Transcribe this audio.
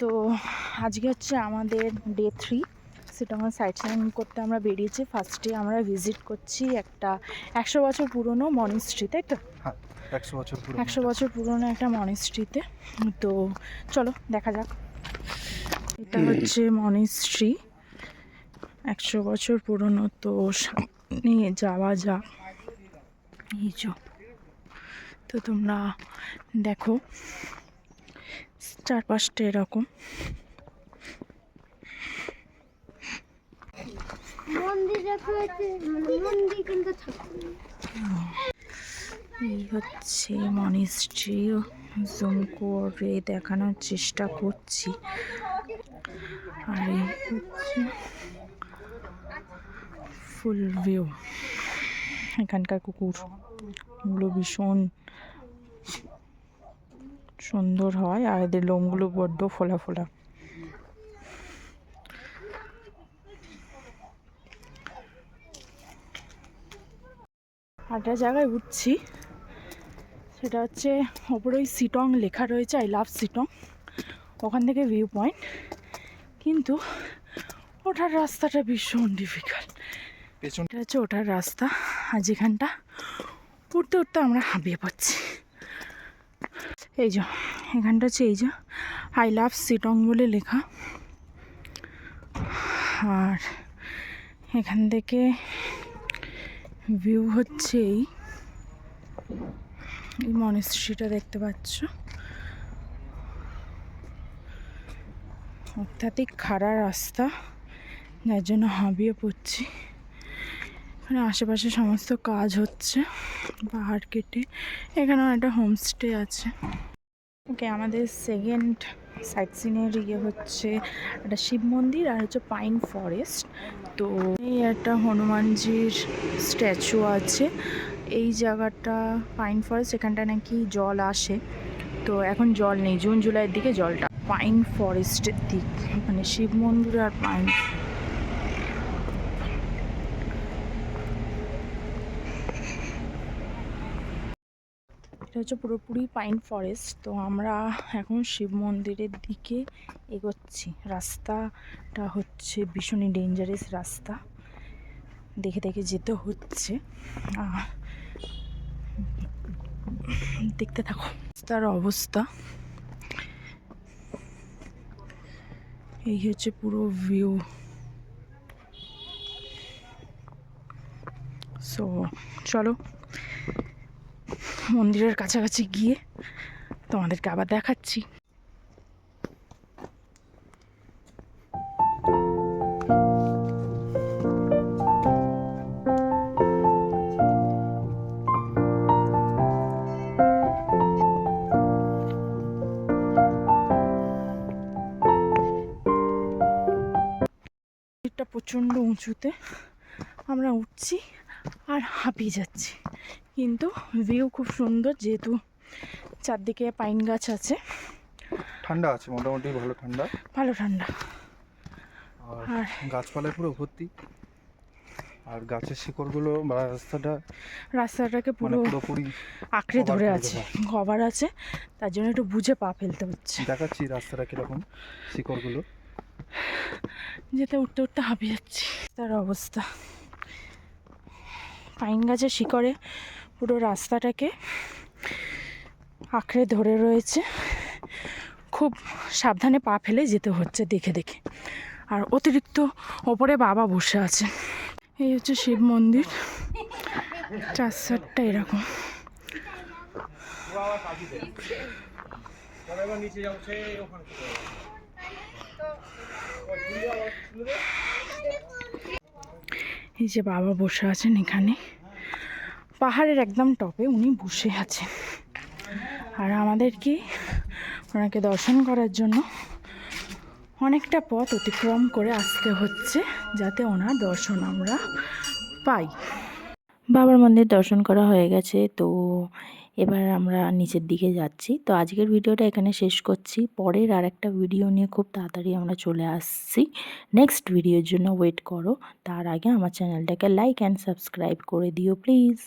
তো আজকে হচ্ছে আমাদের ডে থ্রি সেটা আমার সাইট সাইন করতে আমরা বেরিয়েছি। ফার্স্টে আমরা ভিজিট করছি একটা একশো বছর পুরনো মনিস্ট্রি তাই তো? হ্যাঁ একশো বছর একশো বছর পুরনো একটা মনিস্ট্রিতে তো চলো দেখা যাক। এটা হচ্ছে মনিস্ট্রি একশো বছর পুরনো তো সামনে যাওয়া যাক। এই তো তোমরা দেখো এরকম। মন্দির কিন্তু ঠাকুর এই হচ্ছে মনিস্ট্রি জুম করে দেখানোর চেষ্টা করছি। আর এই হচ্ছে ফুল ভিউ। এখানকার কুকুর এগুলো ভীষণ সুন্দর হয় আর এদের লোমগুলো বড্ড ফোলা ফোলা। একটা জায়গায় উঠছি সেটা হচ্ছে ওপরে ওই সিটং লেখা রয়েছে আই লাভ সিটং। ওখান থেকে ভিউ পয়েন্ট কিন্তু ওঠার রাস্তাটা ভীষণ ডিফিকাল্ট হচ্ছে ওঠার রাস্তা আর যেখানটা উঠতে উঠতে আমরা হাঁপিয়ে পড়ছি। এই যে, এখানটা হচ্ছে এই যে আই লাভ সিটং বলে লেখা। আর এখান থেকে ভিউ হচ্ছে এই এই দেখতে পাচ্ছ। অত্যাধিক খাড়া রাস্তা, যার জন্য হাঁপিয়ে পড়ছি। এখানে আশেপাশে সমস্ত কাজ হচ্ছে, পাহাড় কেটে। এখানেও একটা হোমস্টে আছে। ওকে আমাদের সেকেন্ড সাইট সিনের ইয়ে হচ্ছে একটা শিব মন্দির আর হচ্ছে পাইন ফরেস্ট তো এই একটা হনুমানজির স্ট্যাচু আছে। এই জায়গাটা পাইন ফরেস্ট এখানটা নাকি জল আসে। তো এখন জল নেই, জুন, জুলাইয়ের দিকে জলটা। পাইন ফরেস্টের দিক মানে শিব মন্দির আর পাইন এটা হচ্ছে পুরোপুরি পাইন ফরেস্ট। তো আমরা এখন শিব মন্দিরের দিকে এগোচ্ছি। রাস্তাটা হচ্ছে ভীষণই ডেঞ্জারাস রাস্তা। দেখে দেখে যেতে হচ্ছে। দেখতে থাকো। রাস্তার অবস্থা। এই হচ্ছে পুরো ভিউ সো চলো। মন্দিরের কাছাকাছি গিয়ে তোমাদেরকে আবার দেখাচ্ছি। প্রচণ্ড উঁচুতে আমরা উঠছি আর হাঁপিয়ে যাচ্ছি। কিন্তু ভিউ খুব সুন্দর যেহেতু চারদিকে পাইন গাছ আছে। ঠান্ডা আছে মোটামুটি ভালো ঠান্ডা। ভালো ঠান্ডা। আর গাছপালায় পুরো ভর্তি। আর গাছের শিকড়গুলো বা রাস্তাটা রাস্তাটাকে মানে পুরো পুরোপুরি আঁকড়ে ধরে আছে কভার আছে তার জন্য একটু বুঝে পা ফেলতে হচ্ছে। দেখাচ্ছি রাস্তাটা কীরকম শিকড়গুলো। যেতে উঠতে উঠতে হাঁপিয়ে যাচ্ছি। তার অবস্থা। পাইন গাছের শিকড়ে পুরো রাস্তাটাকে আঁকড়ে ধরে রয়েছে। খুব সাবধানে পা ফেলে যেতে হচ্ছে দেখে দেখে। আর অতিরিক্ত ওপরে বাবা বসে আছে। এই হচ্ছে শিব মন্দির। চার সাতটা এরকম। এই যে বাবা বসে আছেন এখানে। পাহাড়ের একদম টপে উনি বসে আছেন। আর আমাদেরকে ওনাকে দর্শন করার জন্য অনেকটা পথ অতিক্রম করে আসতে হচ্ছে, যাতে ওনার দর্শন আমরা পাই। বাবার মন্দির দর্শন করা হয়ে গেছে, তো এবার আমরা নিচের দিকে যাচ্ছি। তো আজকের ভিডিওটা এখানে শেষ করছি। পরের আর একটা ভিডিও নিয়ে খুব তাড়াতাড়ি আমরা চলে আসছি। নেক্সট ভিডিওর জন্য ওয়েট করো। তার আগে আমার চ্যানেলটাকে লাইক অ্যান্ড সাবস্ক্রাইব করে দিও প্লিজ